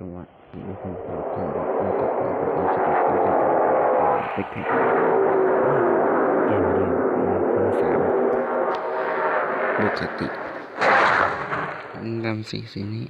ตัวที่ไม่คยทำทำแบบไม่ตัดต่อแบบไม่สกิปไม่ตัดต่อแบบเฟกแข่งเกมเดียวคนสามลูกสติลำสี่สีนี้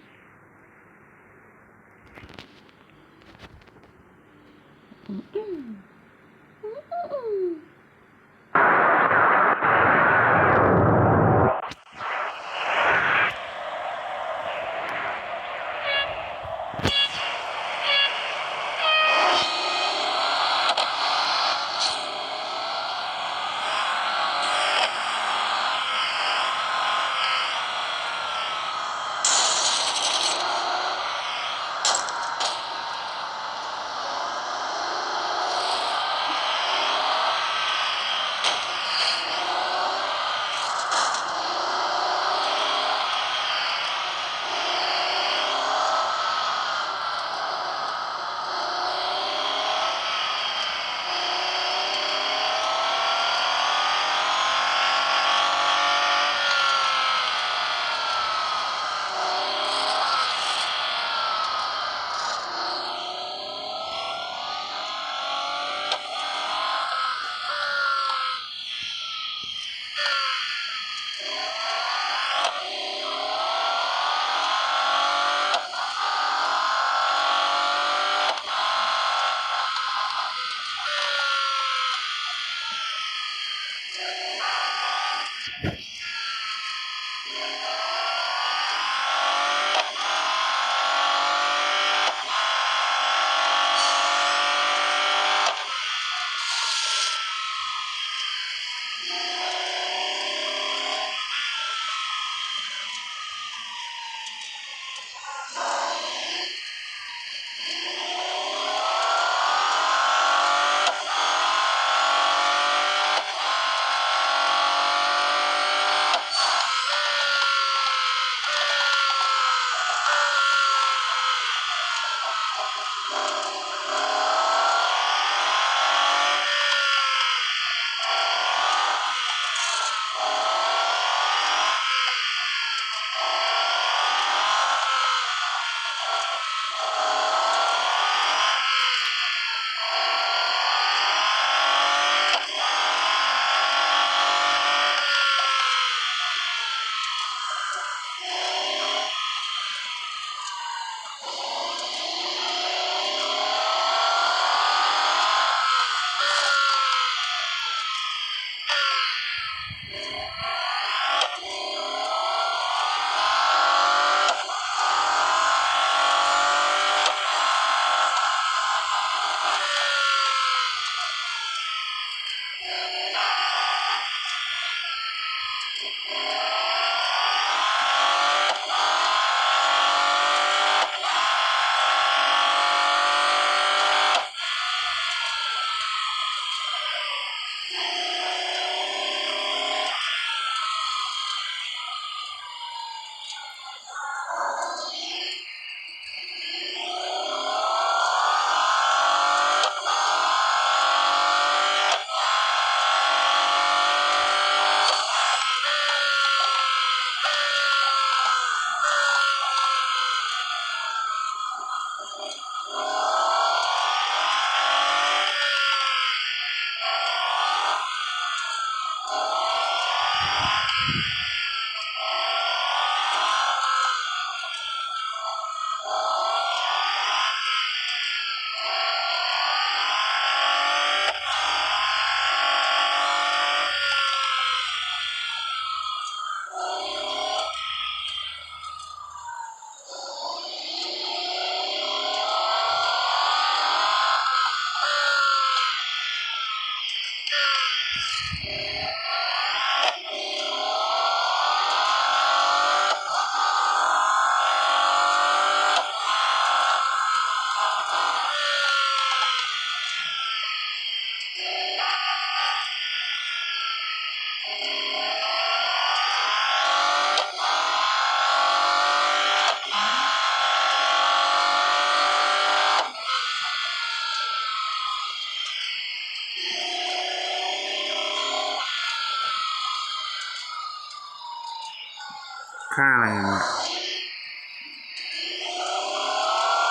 ค่าอะไรเนี่ย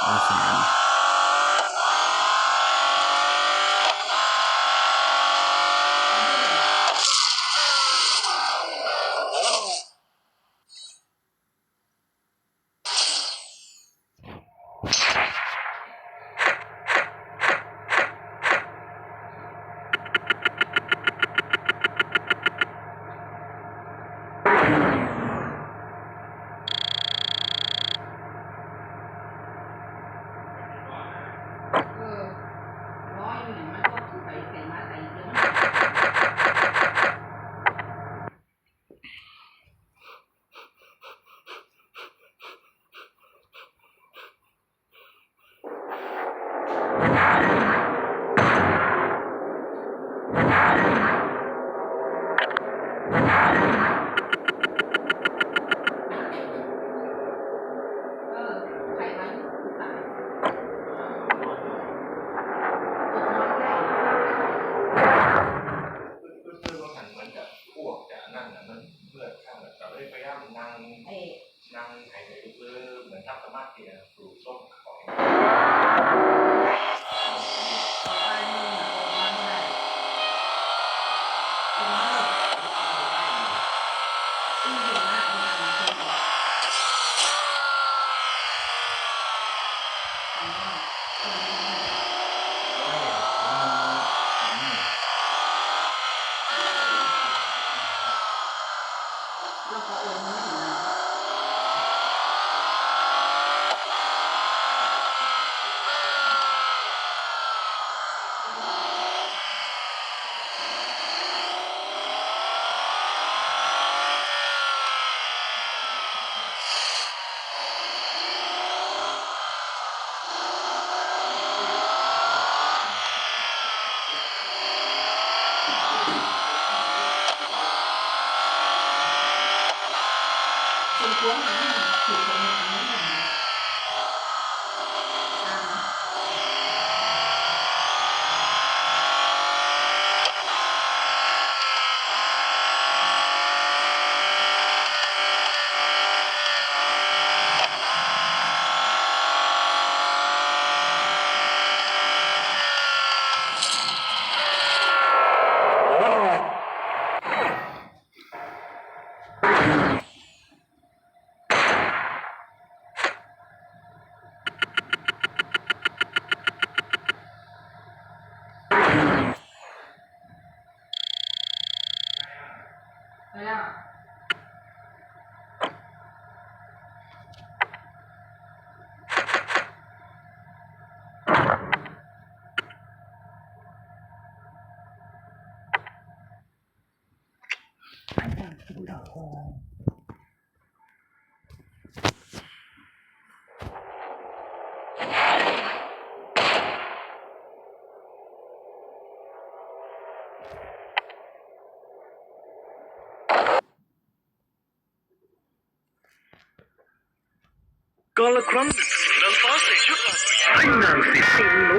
มสามกาละครั้งหนึ่งนางฟ้าใส่ชุดราม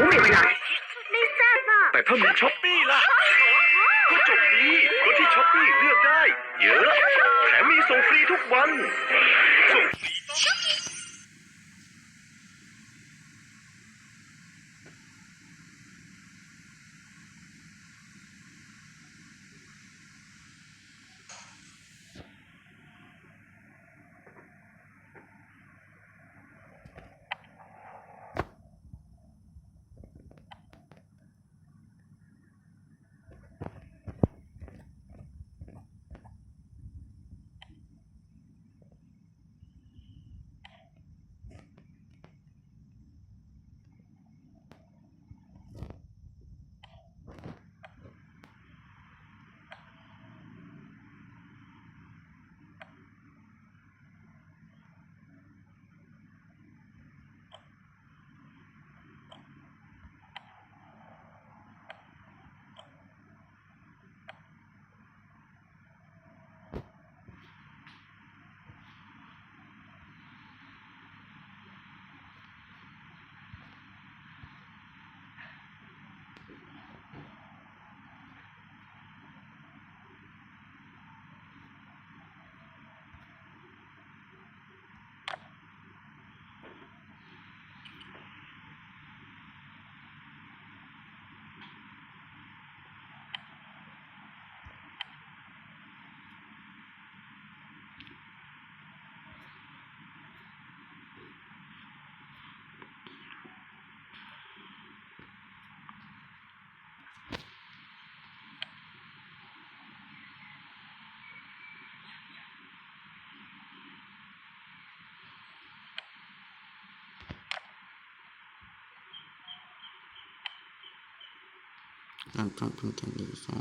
เวลาไม่ทราบอะแต่ถ้ามีช้อปปี้ล่ะก็จบ ดีเพราะที่ช้อปปี้เลือกได้ เยอะ แถมมีส่งฟรีทุกวัน ส่งฟรี หลังจบเพียงแค่นี้ครับ